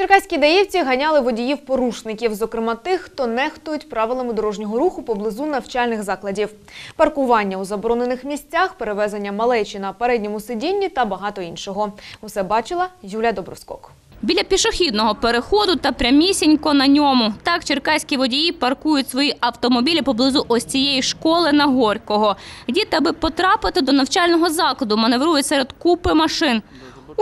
Черкаські даївці ганяли водіїв-порушників, зокрема тих, хто нехтують правилами дорожнього руху поблизу навчальних закладів. Паркування у заборонених місцях, перевезення малечі на передньому сидінні та багато іншого. Усе бачила Юля Доброскок. Біля пішохідного переходу та прямісінько на ньому. Так черкаські водії паркують свої автомобілі поблизу ось цієї школи на Горького. Діти, аби потрапити до навчального закладу, маневрують серед купи машин.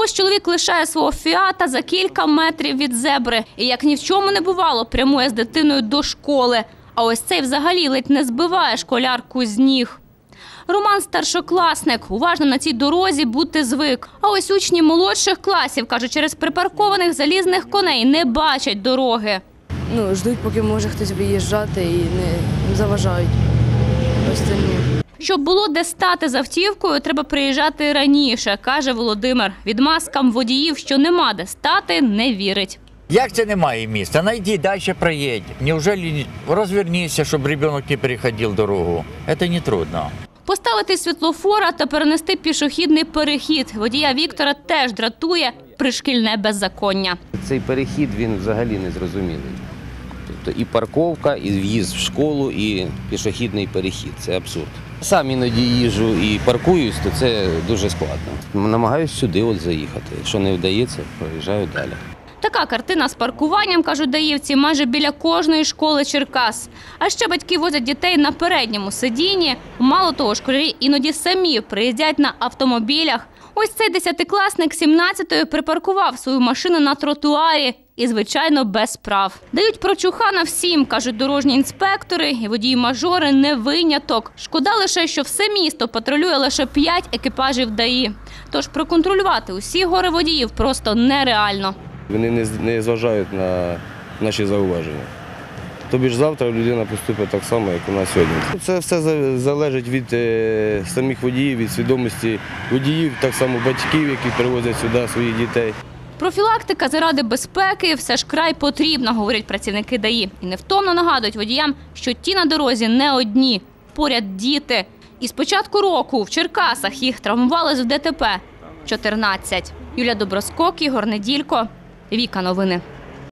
Ось чоловік лишає свого фіата за кілька метрів від зебри. І як ні в чому не бувало, прямує з дитиною до школи. А ось цей взагалі ледь не збиває школярку з ніг. Роман старшокласник. Уважно на цій дорозі бути звик. А ось учні молодших класів, кажуть, через припаркованих залізних коней не бачать дороги. ну, ждуть, поки може хтось виїжджати і не заважають остальні. Щоб було де стати з автівкою, треба приїжджати раніше, каже Володимир. Відмазкам водіїв, що нема де стати, не вірить. Як це немає місця? Найди, далі проїдь. Неужели розвернися, щоб ребенок не переходив дорогу? Це не трудно. Поставити світлофора та перенести пішохідний перехід. Водія Віктора теж дратує пришкільне беззаконня. Цей перехід він взагалі не зрозумілий. Тобто і парковка, і в'їзд в школу, і пішохідний перехід. Це абсурд. Сам іноді їжу і паркуюсь, то це дуже складно. Намагаюсь сюди от заїхати. Якщо не вдається, проїжджаю далі. Така картина з паркуванням, кажуть даївці, майже біля кожної школи Черкас. А ще батьки возять дітей на передньому сидінні. Мало того, школярі іноді самі приїздять на автомобілях. Ось цей десятикласник 17-ї припаркував свою машину на тротуарі і, звичайно, без прав. Дають прочухана всім, кажуть дорожні інспектори, і водії-мажори не виняток. Шкода лише, що все місто патрулює лише 5 екіпажів ДАІ. Тож проконтролювати усі гори водіїв просто нереально. Вони не, не зважають на наші зауваження. Тобі ж завтра людина поступить так само, як у нас сьогодні. Це все залежить від е, самих водіїв, від свідомості водіїв, так само батьків, які привозять сюди своїх дітей. Профілактика заради безпеки все ж край потрібна, говорять працівники ДАІ. І невтомно нагадують водіям, що ті на дорозі не одні, поряд діти. І з початку року в Черкасах їх травмували з ДТП 14. Юлія Доброскок, Ігор Неділько, Віка Новини.